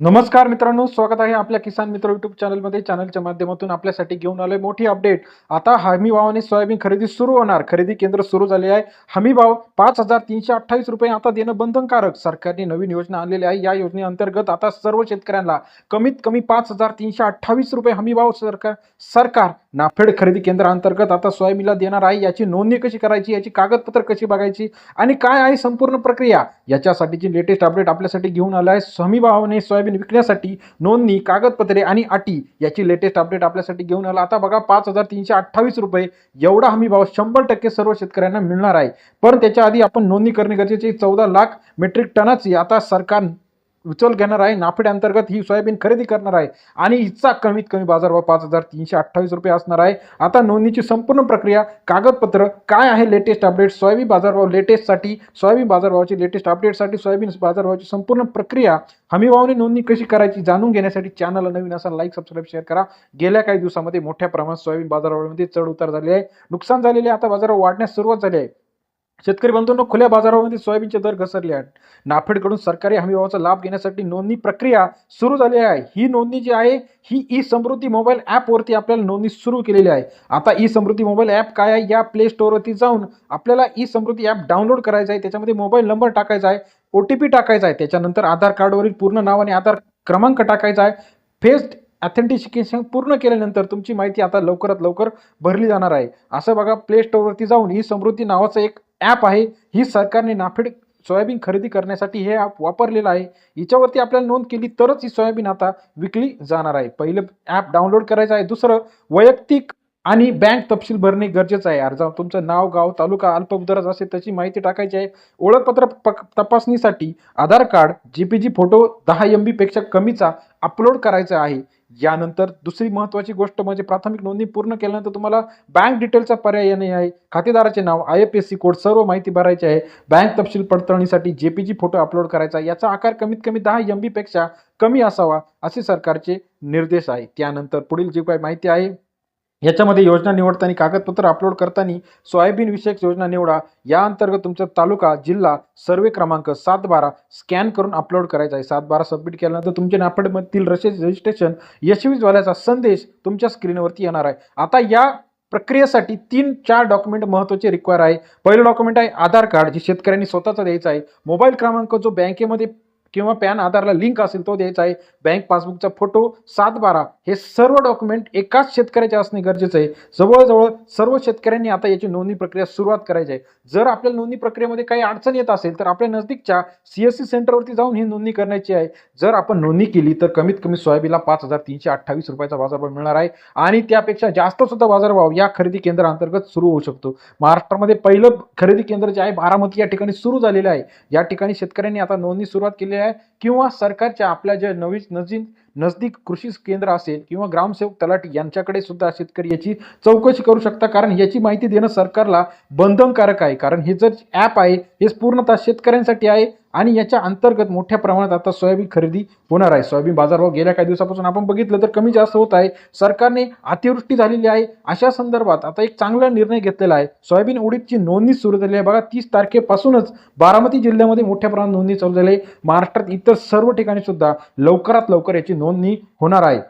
नमस्कार मित्रांनो स्वागत आहे आपल्या किसान मित्र युट्यूब चॅनलमध्ये चॅनलच्या माध्यमातून आपल्यासाठी घेऊन आलोय मोठी अपडेट आता हमी भावाने सोयाबीन खरेदी सुरू होणार. खरेदी केंद्र सुरू झाले आहे. हमी भाव पाच हजार तीनशे अठ्ठावीस रुपये आता देणं बंधनकारक. सरकारने नवीन योजना आणलेली आहे. या योजनेअंतर्गत आता सर्व शेतकऱ्यांना कमीत कमी पाच हजार तीनशे अठ्ठावीस रुपये हमी भाव सरकार सरकार नाफेड खरेदी केंद्राअंतर्गत आता सोयाबीनला देणार आहे. याची नोंदणी कशी करायची? याची कागदपत्र कशी बघायची? आणि काय आहे संपूर्ण प्रक्रिया? याच्यासाठीची लेटेस्ट अपडेट आपल्यासाठी घेऊन आलं आहे हमी भावाने सोयाबीन विकण्यासाठी नोंदणी कागदपत्रे आणि अटी याची लेटेस्ट अपडेट आपल्यासाठी घेऊन आला. आता बघा पाच हजार तीनशे अठ्ठावीस रुपये एवढा हमी भाव शंभर टक्के सर्व शेतकऱ्यांना मिळणार आहे. पण त्याच्या आधी आपण नोंदणी करणे गरजेचे चौदा लाख मेट्रिक टनाची आता सरकार उचल घेणार आहे. नाफेड अंतर्गत ही सोयाबीन खरेदी करणार आहे. आणि हिचा कमीत कमी बाजारभाव पाच हजार तीनशे अठ्ठावीस रुपये असणार आहे. आता नोंदणीची संपूर्ण प्रक्रिया कागदपत्र काय आहे लेटेस्ट अपडेट सोयाबीन बाजारभाव लेटेस्टसाठी सोयाबीन बाजारभावाची लेटेस्ट अपडेटसाठी सोयाबीन बाजारभावाची संपूर्ण प्रक्रिया हमीभावाने नोंदणी कशी करायची जाणून घेण्यासाठी चॅनलला नवीन असा लाईक सबस्क्राईब शेअर करा. गेल्या काही दिवसामध्ये मोठ्या प्रमाणात सोयाबीन बाजारभावामध्ये चढ उतार झाले आहे. नुकसान झालेले आता बाजारावर वाढण्यास सुरुवात झाली आहे. शेतकरी बंधूंनो खुल्या बाजारामध्ये सोयाबीनचे दर घसरले आहेत. नाफेडकडून सरकारी हमीभावाचा लाभ घेण्यासाठी नोंदणी प्रक्रिया सुरू झाली आहे. ही नोंदणी जी आहे ही ई समृद्धी मोबाईल ॲपवरती आपल्याला नोंदणी सुरू केलेली आहे. आता ई समृद्धी मोबाईल ॲप काय आहे? या प्ले स्टोअरवरती जाऊन आपल्याला ई समृद्धी ॲप डाउनलोड करायचं आहे. त्याच्यामध्ये मोबाईल नंबर टाकायचा आहे. ओ टी पी टाकायचा आहे. त्याच्यानंतर आधार कार्डवरील पूर्ण नाव आणि आधार क्रमांक टाकायचा आहे. फेस्ट ॲथेंटिसिकेशन पूर्ण केल्यानंतर तुमची माहिती आता लवकरात लवकर भरली जाणार आहे. असं बघा प्ले स्टोअरवरती जाऊन ई समृद्धी नावाचं एक ॲप आहे. ही सरकारने नाफेड सोयाबीन खरेदी करण्यासाठी हे ॲप वापरलेलं आहे. हिच्यावरती आपल्याला नोंद केली तरच ही सोयाबीन आता विकली जाणार आहे. पहिलं ॲप डाउनलोड करायचं आहे. दुसरं वैयक्तिक आणि बँक तपशील भरणे गरजेचं आहे. अर्ज तुमचं नाव गाव तालुका अल्पभूधारक असेल त्याची माहिती टाकायची आहे. ओळखपत्र पक तपासणीसाठी Aadhaar card J P G photo दहा एम बीपेक्षा कमीचा अपलोड करायचा आहे. यानंतर दुसरी महत्त्वाची गोष्ट म्हणजे प्राथमिक नोंदणी पूर्ण केल्यानंतर तुम्हाला बँक डिटेलचा पर्याय येणे आहे. खातेदाराचे नाव I F S C code सर्व माहिती भरायची आहे. बँक तपशील पडताळणीसाठी जे पी जी फोटो अपलोड करायचा आहे. याचा आकार कमीत कमी दहा एम बीपेक्षा कमी असावा असे सरकारचे निर्देश आहे. त्यानंतर पुढील जी काही माहिती आहे याच्यामध्ये योजना निवडताना कागदपत्र अपलोड करताना सोयाबीन विषयक योजना निवडा. या अंतर्गत तुमचा तालुका जिल्हा सर्वे क्रमांक सात बारा स्कॅन करून अपलोड करायचा आहे. सात बारा सबमिट केल्यानंतर तुमच्या नाफेडमधील रसेस रजिस्ट्रेशन यशस्वी झाल्याचा संदेश तुमच्या स्क्रीनवरती येणार आहे. आता या प्रक्रियेसाठी तीन चार डॉक्युमेंट महत्त्वाचे रिक्वायर आहे. पहिलं डॉक्युमेंट आहे आधार कार्ड जे शेतकऱ्यांनी स्वतःचा द्यायचा आहे. मोबाईल क्रमांक जो बँकेमध्ये किंवा पॅन आधारला लिंक असेल तो द्यायचा आहे. बँक पासबुकचा फोटो सात बारा हे सर्व डॉक्युमेंट एकाच शेतकऱ्याचे असणे गरजेचं आहे. जवळजवळ सर्व शेतकऱ्यांनी आता याची नोंदणी प्रक्रिया सुरुवात करायची आहे. जर आपल्याला नोंदणी प्रक्रियेमध्ये काही अडचण येत असेल तर आपल्या नजदीकच्या सी एस सी सेंटरवरती जाऊन ही नोंदणी करण्याची आहे. जर आपण नोंदणी केली तर कमीत कमी सोयाबीनला पाच हजार तीनशे अठ्ठावीस रुपयाचा बाजारभाव मिळणार आहे. आणि त्यापेक्षा जास्त सुद्धा बाजारभाव या खरेदी केंद्राअंतर्गत सुरू होऊ शकतो. महाराष्ट्रामध्ये पहिलं खरेदी केंद्र जे आहे बारामती या ठिकाणी सुरू झालेलं आहे. या ठिकाणी शेतकऱ्यांनी आता नोंदणी सुरुवात केली आहे. किंवा सरकारच्या आपल्या ज्या नवीन नजीन नजदीक कृषी केंद्र असेल किंवा ग्रामसेवक तलाठी यांच्याकडे सुद्धा शेतकरी याची चौकशी करू शकता. कारण याची माहिती देणं सरकारला बंधनकारक आहे. कारण हे जर ॲप आहे हे पूर्णतः शेतकऱ्यांसाठी आहे आणि याच्या अंतर्गत मोठ्या प्रमाणात आता सोयाबीन खरेदी होणार आहे. सोयाबीन बाजारभाव गेल्या काही दिवसापासून आपण बघितलं तर कमी जास्त होत आहे. सरकारने अतिवृष्टी झालेली आहे. अशा संदर्भात आता एक चांगला निर्णय घेतलेला आहे. सोयाबीन उडीदची नोंदणी सुरू झाली आहे. बघा तीस तारखेपासूनच बारामती जिल्ह्यामध्ये मोठ्या प्रमाणात नोंदणी चालू झाली आहे. महाराष्ट्रात इतर सर्व ठिकाणी सुद्धा लवकरात लवकर याची नोंद नोंदणी होणार आहे.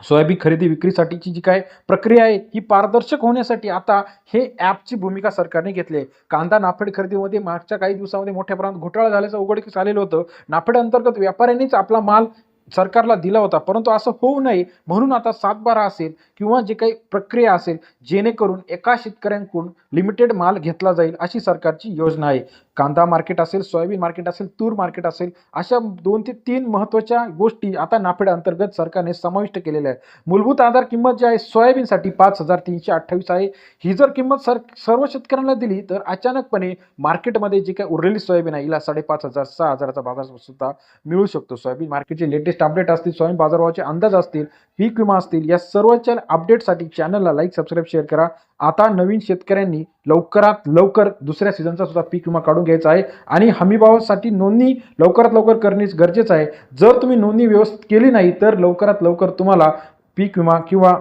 सोयाबीन खरेदी विक्रीसाठीची जी काय प्रक्रिया आहे ही पारदर्शक होण्यासाठी आता हे ॲपची भूमिका सरकारने घेतली आहे. कांदा नाफेड खरेदीमध्ये मागच्या काही दिवसामध्ये मोठ्या प्रमाणात घोटाळा झाल्याचं उघडकीस आलेलं होतं. नाफेड अंतर्गत व्यापाऱ्यांनीच आपला माल सरकारला दिला होता. परंतु असं होऊ नये म्हणून आता सातबारा असेल किंवा जे काही प्रक्रिया असेल जेणेकरून एका शेतकऱ्यांकडून लिमिटेड माल घेतला जाईल अशी सरकारची योजना आहे. कांदा मार्केट असेल सोयाबीन मार्केट असेल तूर मार्केट असेल अशा दोन ते तीन महत्त्वाच्या गोष्टी आता नाफेड अंतर्गत सरकारने समाविष्ट केलेल्या आहेत. मूलभूत आधार किंमत जी आहे सोयाबीनसाठी पाच हजार तीनशे अठ्ठावीस आहे. ही जर किंमत सर सर्व शेतकऱ्यांना दिली तर अचानकपणे मार्केटमध्ये जी काही उरलेली सोयाबीन आहे हिला साडेपाच हजार सहा हजाराचा भागासुद्धा मिळू शकतो. सोयाबीन मार्केटचे लेटेस्ट अपडेट असतील स्वयं बाजारभावाचे अंदाज असतील पीक विमा असतील या सर्वच्या अपडेटसाठी चॅनलला लाईक सबस्क्राईब शेअर करा. आता नवीन शेतकऱ्यांनी लवकरात लवकर दुसऱ्या सीझनचा सुद्धा पीक विमा काढून घ्यायचा आहे आणि हमीभावासाठी नोंदणी लवकरात लवकर करणे गरजेचं आहे. जर तुम्ही नोंदणी व्यवस्थित केली नाही तर लवकरात लवकर तुम्हाला पीक विमा किंवा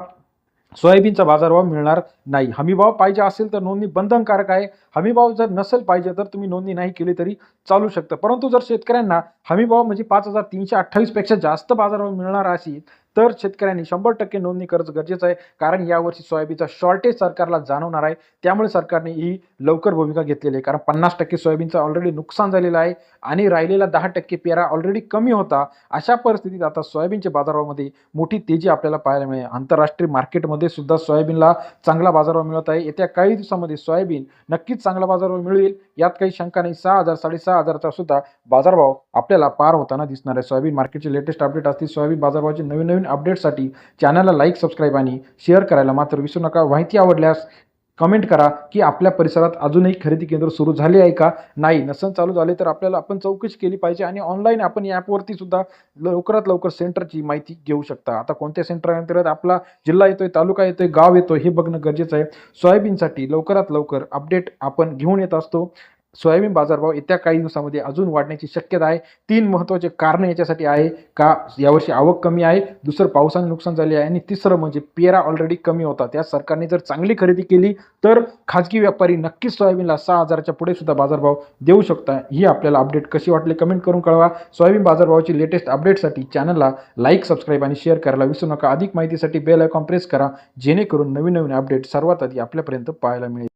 सोयाबीनचा बाजारभाव मिळणार नाही. हमीभाव पाहिजे असेल तर नोंदणी बंधनकारक आहे. हमीभाव जर नसेल पाहिजे तर तुम्ही नोंदणी नाही केली तरी चालू शकतं. परंतु जर शेतकऱ्यांना हमीभाव म्हणजे पाच हजार तीनशे अठ्ठावीसपेक्षा जास्त बाजारभाव मिळणार असेल तर शेतकऱ्यांनी शंभर टक्के नोंदणी करणं गरजेचं आहे कारण यावर्षी सोयाबीनचा शॉर्टेज सरकारला जाणवणार आहे. त्यामुळे सरकारने ही लवकर भूमिका घेतलेली आहे कारण पन्नास टक्के सोयाबीनचं ऑलरेडी नुकसान झालेलं आहे आणि राहिलेला दहा टक्के पेरा ऑलरेडी कमी होता. अशा परिस्थितीत आता सोयाबीनच्या बाजारामध्ये मोठी तेजी आपल्याला पाहायला मिळेल. आंतरराष्ट्रीय मार्केटमध्ये सुद्धा सोयाबीनला चांगला बाजारभाव मिळत आहे. येत्या काही दिवसामध्ये सोयाबीन नक्कीच चांगला बाजारभाव मिळेल. यात काही शंका नाही. सहा हजार साडेसहा हजारचा सुद्धा बाजारभाव आपल्याला पार होताना दिसणार आहे. सोयाबीन मार्केटचे लेटेस्ट अपडेट असतील. सोयाबीन बाजारभावाचे नवीन नवीन अपडेटसाठी चॅनलला लाईक सबस्क्राईब आणि शेअर करायला मात्र विसरू नका. माहिती आवडल्यास कमेंट करा की आपल्या परिसरात अजूनही खरेदी केंद्र सुरू झाले आहे का? नाही नसन चालू झाले तर आपल्याला आपण चौकशी केली पाहिजे आणि ऑनलाईन आपण या ॲपवरती सुद्धा लवकरात लवकर सेंटरची माहिती घेऊ शकता. आता कोणत्या सेंटर अंतर्गत आपला जिल्हा येतोय तालुका येतोय गाव येतोय हे बघणं गरजेचं आहे. सोयाबीनसाठी लवकरात लवकर अपडेट आपण घेऊन येत असतो. सोयाबीन बाजारभाव येत्या काही दिवसामध्ये अजून वाढण्याची शक्यता आहे. तीन महत्त्वाचे कारणं याच्यासाठी आहे का? यावर्षी आवक कमी आहे दुसरं पावसाने नुकसान झाले आहे आणि तिसरं म्हणजे पेरा ऑलरेडी कमी होता त्या सरकारने जर चांगली खरेदी केली तर खाजगी व्यापारी नक्कीच सोयाबीनला सहा हजाराच्या पुढे सुद्धा बाजारभाव देऊ शकता. ही आपल्याला अपडेट कशी वाटली कमेंट करून कळवा. सोयाबीन बाजारभावाची लेटेस्ट अपडेटसाठी चॅनलला लाईक सबस्क्राईब आणि शेअर करायला विसरू नका. अधिक माहितीसाठी बेल आयकॉन प्रेस करा. जेणेकरून नवीन नवीन अपडेट सर्वात आधी आपल्यापर्यंत पाहायला मिळेल.